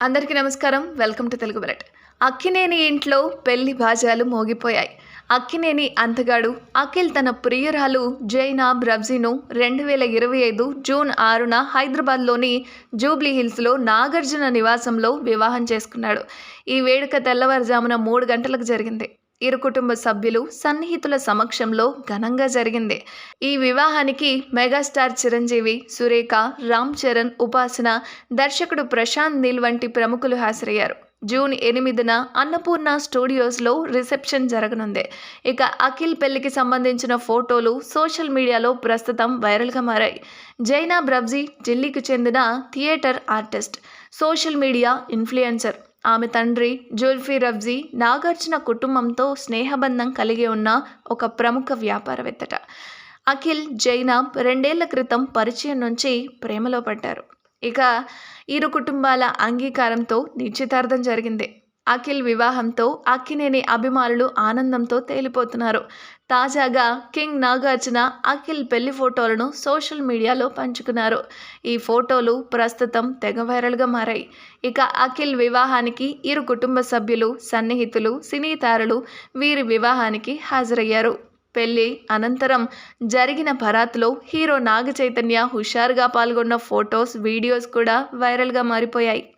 అందరికీ నమస్కారం. Welcome to Telugu బెలట్ అక్కినేని ఇంట్లో పెళ్ళి బాజాలు మోగిపోయాయి. అక్కినేని అంతగాడు అఖిల్ తన ప్రియురాలు జైనాబ్ రబ్జీను రెండు వేల ఇరవై ఐదు జూన్ ఆరున హైదరాబాద్లోని జూబ్లీ హిల్స్లో నాగార్జున నివాసంలో వివాహం చేసుకున్నాడు. ఈ వేడుక తెల్లవారుజామున మూడు గంటలకు జరిగింది. ఇరు కుటుంబ సభ్యులు సన్నిహితుల సమక్షంలో ఘనంగా జరిగింది. ఈ వివాహానికి మెగాస్టార్ చిరంజీవి సురేఖ రామ్ చరణ్ ఉపాసన దర్శకుడు ప్రశాంత్ నీల్ వంటి ప్రముఖులు హాజరయ్యారు. జూన్ ఎనిమిదిన అన్నపూర్ణ స్టూడియోస్లో రిసెప్షన్ జరగనుంది. ఇక అఖిల్ పెళ్ళికి సంబంధించిన ఫోటోలు సోషల్ మీడియాలో ప్రస్తుతం వైరల్గా మారాయి. జైనా బ్రబ్జీ ఢిల్లీకి చెందిన theatre artist social media influencer. ఆమె తండ్రి జుల్ఫీ రబ్జీ నాగార్జున కుటుంబంతో స్నేహబంధం కలిగి ఉన్న ఒక ప్రముఖ వ్యాపారవేత్తట. అఖిల్ జైనాబ్ రెండేళ్ళ క్రితం పరిచయం నుంచి ప్రేమలో పడ్డారు. ఇక ఇరు కుటుంబాల అంగీకారంతో నిశ్చితార్థం జరిగింది. అఖిల్ వివాహంతో అక్కినేని అభిమానులు ఆనందంతో తేలిపోతున్నారు. తాజాగా కింగ్ నాగార్జున అఖిల్ పెళ్ళి ఫోటోలను సోషల్ మీడియాలో పంచుకున్నారు. ఈ ఫోటోలు ప్రస్తుతం తెగ వైరల్గా మారాయి. ఇక అఖిల్ వివాహానికి ఇరు కుటుంబ సభ్యులు సన్నిహితులు సినీ తారలు వీరి వివాహానికి హాజరయ్యారు. పెళ్ళి అనంతరం జరిగిన భరాత్లో హీరో నాగ చైతన్య హుషారుగా పాల్గొన్న ఫొటోస్ వీడియోస్ కూడా వైరల్గా మారిపోయాయి.